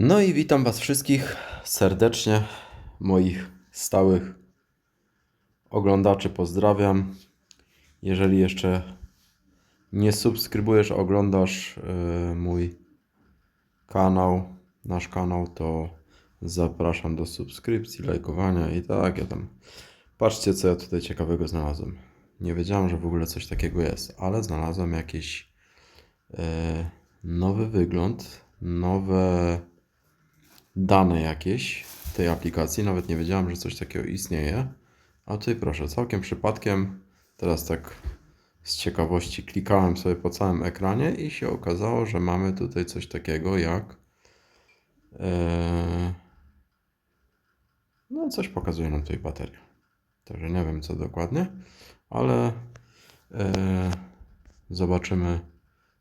No i witam Was wszystkich serdecznie, moich stałych oglądaczy pozdrawiam. Jeżeli jeszcze nie subskrybujesz, oglądasz e, mój kanał, nasz kanał, to zapraszam do subskrypcji, lajkowania i tak, ja tam. Patrzcie, co ja tutaj ciekawego znalazłem. Nie wiedziałem, że w ogóle coś takiego jest, ale znalazłem jakiś e, nowy wygląd, nowe dane jakieś tej aplikacji. Nawet nie wiedziałem, że coś takiego istnieje. A tutaj proszę, całkiem przypadkiem, teraz tak z ciekawości klikałem sobie po całym ekranie i się okazało, że mamy tutaj coś takiego jak. e, no, coś pokazuje nam tutaj bateria. Także nie wiem co dokładnie, ale e, zobaczymy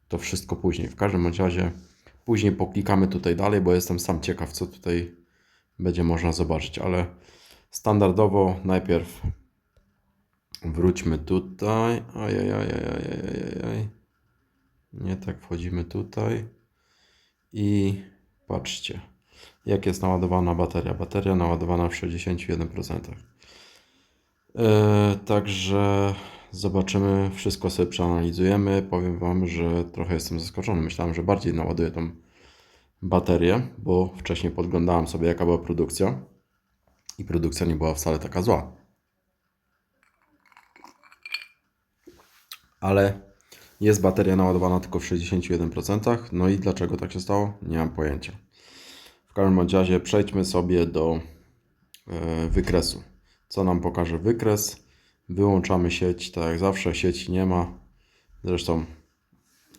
to wszystko później. W każdym razie później poklikamy tutaj dalej, bo jestem sam ciekaw, co tutaj będzie można zobaczyć, ale standardowo najpierw wróćmy tutaj. Ajajajajajajajaj. Nie tak wchodzimy tutaj. I patrzcie, jak jest naładowana bateria. Bateria naładowana w 61%. E, także zobaczymy, wszystko sobie przeanalizujemy. Powiem Wam, że trochę jestem zaskoczony. Myślałem, że bardziej naładuję tą baterię, bo wcześniej podglądałem sobie, jaka była produkcja. I produkcja nie była wcale taka zła. Ale jest bateria naładowana tylko w 61%. No i dlaczego tak się stało? Nie mam pojęcia. W każdym razie przejdźmy sobie do e, wykresu. Co nam pokaże wykres? Wyłączamy sieć, tak jak zawsze, sieci nie ma. Zresztą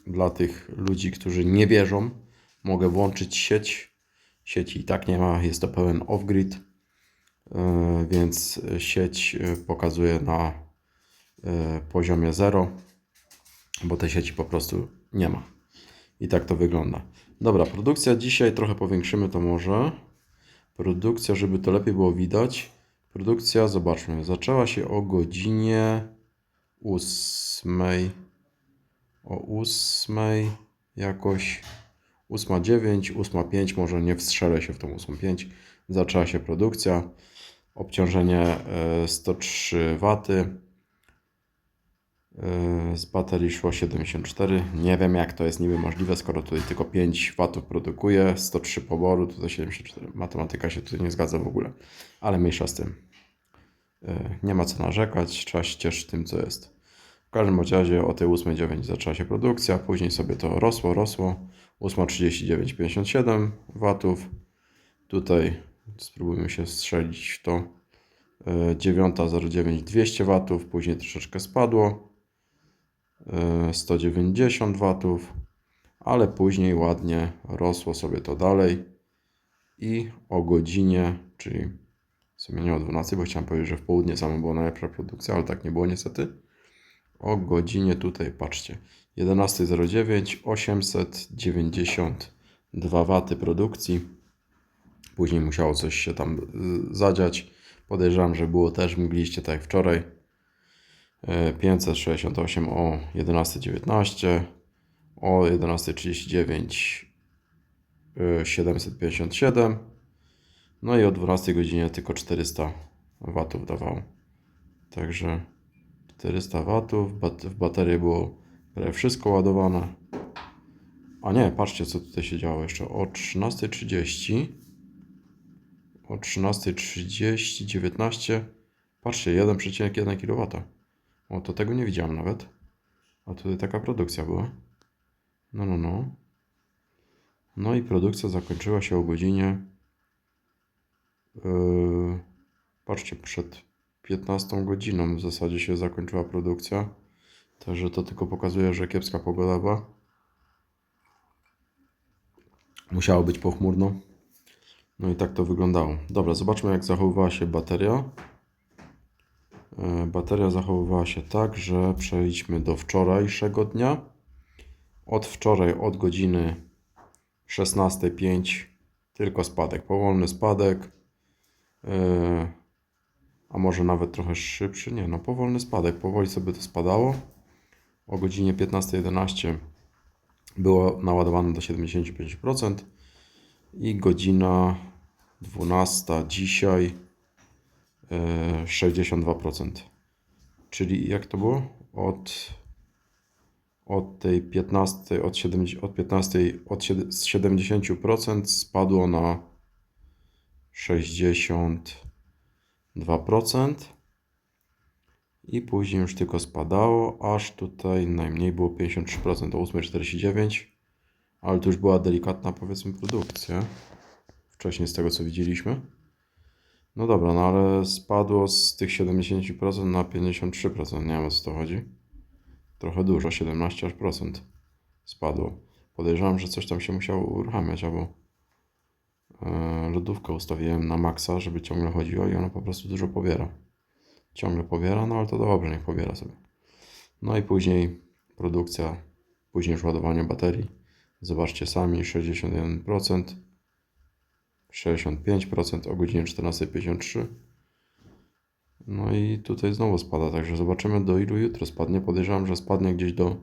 dla tych ludzi, którzy nie wierzą, mogę włączyć sieć. Sieci i tak nie ma, jest to pełen off-grid, e, więc sieć e, pokazuje na e, poziomie 0, bo tej sieci po prostu nie ma. I tak to wygląda. Dobra, produkcja dzisiaj trochę powiększymy to może. Produkcja, żeby to lepiej było widać. Produkcja, zobaczmy, zaczęła się o godzinie 8. O 8 jakoś 8.9, 8.5, może nie wstrzelę się w tą 8.5. Zaczęła się produkcja. Obciążenie e, 103 W. E, Z baterii szło 74. Nie wiem jak to jest niby możliwe, skoro tutaj tylko 5 W produkuje, 103 poboru, tutaj 74. Matematyka się tutaj nie zgadza w ogóle, ale mniejsza z tym. E, Nie ma co narzekać, trzeba się cieszyć tym co jest. W każdym razie o tej 8.9 zaczęła się produkcja, później sobie to rosło, rosło. 8.39,57 watów. Tutaj spróbujmy się strzelić w to. E, 9.09 200 watów, później troszeczkę spadło. E, 190 watów, ale później ładnie rosło sobie to dalej. I o godzinie, czyli w sumie nie o 12, bo chciałem powiedzieć, że w południe samo była najlepsza produkcja, ale tak nie było niestety o godzinie tutaj, patrzcie, 11.09, 892 W produkcji. Później musiało coś się tam y, zadziać. Podejrzewam, że było też mgliście, tak jak wczoraj. E, 568 o 11.19, o 11.39 y, 757, no i o 12 godzinie tylko 400 W dawało. Także 400 watów, bat- w baterię było prawie wszystko ładowane. A nie, patrzcie co tutaj się działo jeszcze. O 13.30 o 13.30 19 patrzcie 1,1 kW. O, to tego nie widziałem nawet. A tutaj taka produkcja była. No, no, no. No i produkcja zakończyła się o godzinie yy, patrzcie, przed 15 godziną w zasadzie się zakończyła produkcja. Także to tylko pokazuje, że kiepska pogoda była. Musiało być pochmurno. No i tak to wyglądało. Dobra, zobaczmy jak zachowywała się bateria. E, Bateria zachowywała się tak, że przejdźmy do wczorajszego dnia. Od wczoraj, od godziny 16.05 tylko spadek, powolny spadek. E, a może nawet trochę szybszy, nie, no powolny spadek, powoli sobie to spadało. O godzinie 15.11 było naładowane do 75%. I godzina 12 dzisiaj e, 62%. Czyli jak to było? Od, od tej 15, od 70, od 15, od sied- z 70% spadło na 62%. I później już tylko spadało, aż tutaj najmniej było 53%, o 8,49. Ale to już była delikatna, powiedzmy, produkcja. Wcześniej z tego co widzieliśmy. No dobra, no ale spadło z tych 70% na 53%. Nie wiem o co to chodzi. Trochę dużo, 17% aż procent spadło. Podejrzewam, że coś tam się musiało uruchamiać, albo lodówkę ustawiłem na maksa, żeby ciągle chodziło i ona po prostu dużo pobiera. Ciągle pobiera, no ale to dobrze, niech pobiera sobie. No i później produkcja, później już ładowanie baterii. Zobaczcie sami, 61%, 65% o godzinie 14.53. No i tutaj znowu spada, także zobaczymy do ilu jutro spadnie. Podejrzewam, że spadnie gdzieś do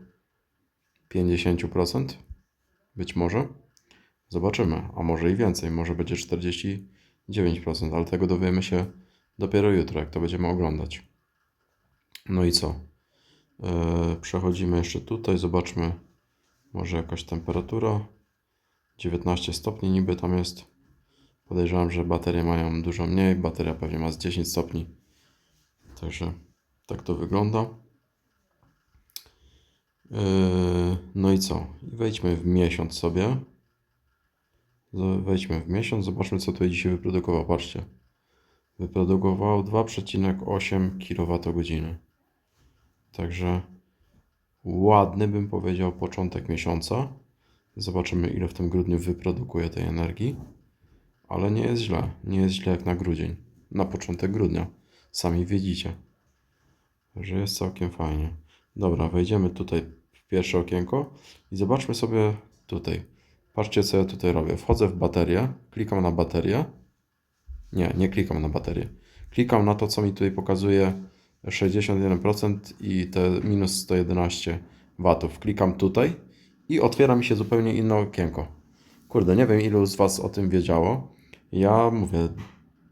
50%. Być może. Zobaczymy, a może i więcej, może będzie 49%, ale tego dowiemy się dopiero jutro, jak to będziemy oglądać. No i co? Yy, przechodzimy jeszcze tutaj, zobaczmy, może jakaś temperatura. 19 stopni niby tam jest. Podejrzewam, że baterie mają dużo mniej. Bateria pewnie ma z 10 stopni. Także tak to wygląda. Yy, No i co? Wejdźmy w miesiąc sobie. Wejdźmy w miesiąc, zobaczmy co tutaj dzisiaj wyprodukował. Patrzcie. Wyprodukował 2,8 kWh. Także ładny bym powiedział początek miesiąca. Zobaczymy ile w tym grudniu wyprodukuje tej energii. Ale nie jest źle. Nie jest źle jak na grudzień. Na początek grudnia. Sami widzicie. Że jest całkiem fajnie. Dobra, wejdziemy tutaj w pierwsze okienko i zobaczmy sobie tutaj. Patrzcie co ja tutaj robię. Wchodzę w baterię, klikam na baterię. Nie, nie klikam na baterię. Klikam na to, co mi tutaj pokazuje 61% i te minus 111 watów. Klikam tutaj i otwiera mi się zupełnie inne okienko. Kurde, nie wiem ilu z Was o tym wiedziało. Ja mówię,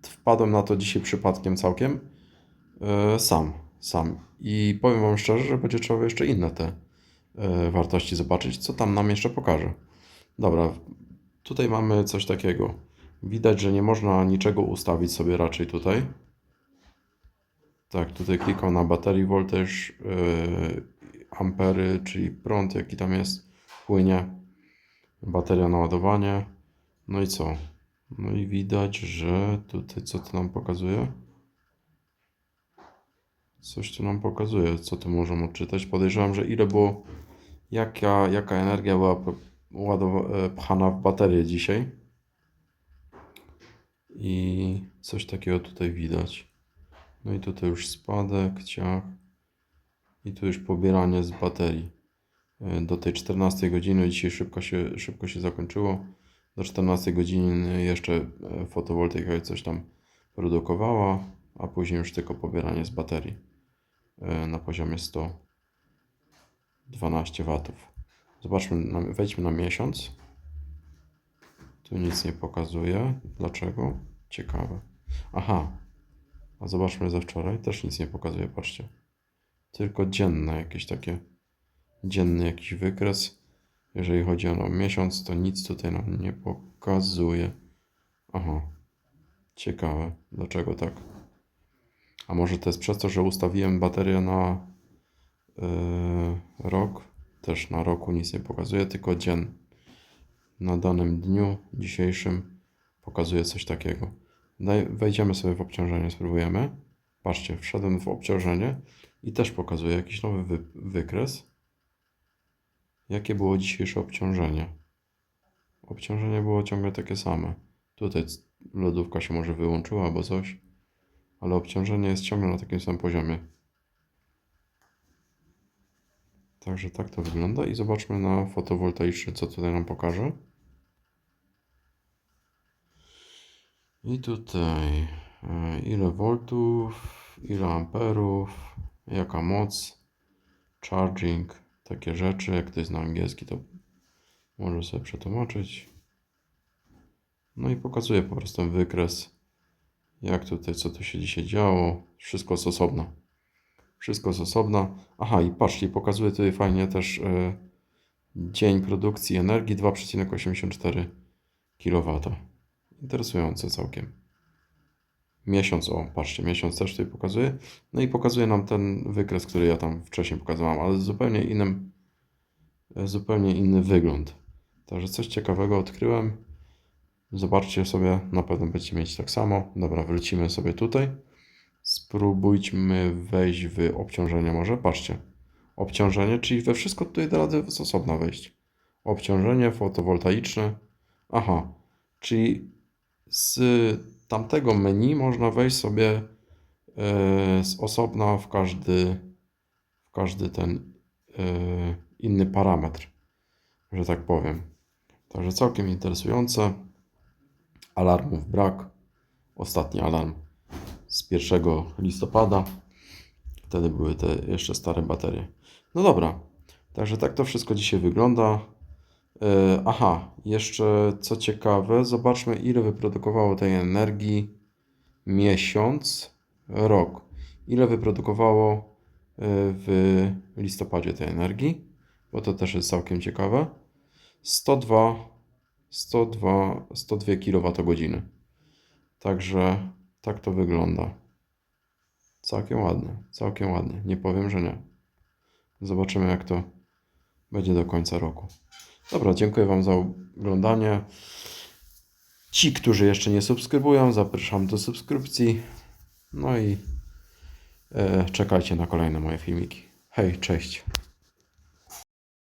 wpadłem na to dzisiaj przypadkiem całkiem. E, sam, sam. I powiem Wam szczerze, że będzie trzeba jeszcze inne te e, wartości zobaczyć, co tam nam jeszcze pokaże. Dobra, tutaj mamy coś takiego. Widać, że nie można niczego ustawić sobie raczej tutaj. Tak, tutaj klikam na baterii voltage, yy, ampery, czyli prąd jaki tam jest, płynie. Bateria na ładowanie. No i co? No i widać, że tutaj co to nam pokazuje? Coś tu nam pokazuje, co tu możemy odczytać. Podejrzewam, że ile było, jaka, jaka energia była pchana w baterię dzisiaj. I coś takiego tutaj widać. No i tutaj już spadek, ciach. I tu już pobieranie z baterii. E, Do tej 14 godziny dzisiaj szybko się, szybko się zakończyło. Do 14 godziny jeszcze e, fotowoltaika coś tam produkowała, a później już tylko pobieranie z baterii e, na poziomie 112 watów. Zobaczmy, wejdźmy na miesiąc. Tu nic nie pokazuje. Dlaczego? Ciekawe. Aha, a zobaczmy za wczoraj, też nic nie pokazuje, patrzcie. Tylko dzienne jakieś takie, dzienny jakiś wykres. Jeżeli chodzi o miesiąc, to nic tutaj nam nie pokazuje. Aha, ciekawe, dlaczego tak? A może to jest przez to, że ustawiłem baterię na yy, rok? Też na roku nic nie pokazuje, tylko dzień. Na danym dniu dzisiejszym pokazuje coś takiego. Wejdziemy sobie w obciążenie, spróbujemy. Patrzcie, wszedłem w obciążenie i też pokazuje jakiś nowy wy, wykres. Jakie było dzisiejsze obciążenie? Obciążenie było ciągle takie same. Tutaj lodówka się może wyłączyła albo coś, ale obciążenie jest ciągle na takim samym poziomie. Także tak to wygląda i zobaczmy na fotowoltaiczny, co tutaj nam pokaże. I tutaj e, ile voltów, ile amperów, jaka moc, charging, takie rzeczy. Jak to jest na angielski, to może sobie przetłumaczyć. No i pokazuję po prostu wykres, jak tutaj, co tu się dzisiaj działo. Wszystko z osobna. Wszystko z osobna. Aha, i patrzcie, pokazuję tutaj fajnie też e, dzień produkcji energii 2,84 kW. Interesujące całkiem. Miesiąc, o, patrzcie, miesiąc też tutaj pokazuje. No i pokazuje nam ten wykres, który ja tam wcześniej pokazywałem, ale z zupełnie innym, e, zupełnie inny wygląd. Także coś ciekawego odkryłem. Zobaczcie sobie, na pewno będziecie mieć tak samo. Dobra, wrócimy sobie tutaj. Spróbujmy wejść w obciążenie może. Patrzcie. Obciążenie, czyli we wszystko tutaj da radę z osobna wejść. Obciążenie fotowoltaiczne. Aha, czyli z tamtego menu można wejść sobie e, z osobna w każdy, w każdy ten e, inny parametr, że tak powiem. Także całkiem interesujące. Alarmów brak. Ostatni alarm z 1 listopada. Wtedy były te jeszcze stare baterie. No dobra, także tak to wszystko dzisiaj wygląda. E, Aha, jeszcze co ciekawe, zobaczmy ile wyprodukowało tej energii miesiąc, rok. Ile wyprodukowało e, w listopadzie tej energii, bo to też jest całkiem ciekawe. 102, 102, 102 kWh. Także tak to wygląda. Całkiem ładnie, całkiem ładnie. Nie powiem, że nie. Zobaczymy, jak to będzie do końca roku. Dobra, dziękuję Wam za oglądanie. Ci, którzy jeszcze nie subskrybują, zapraszam do subskrypcji. No i e, czekajcie na kolejne moje filmiki. Hej, cześć.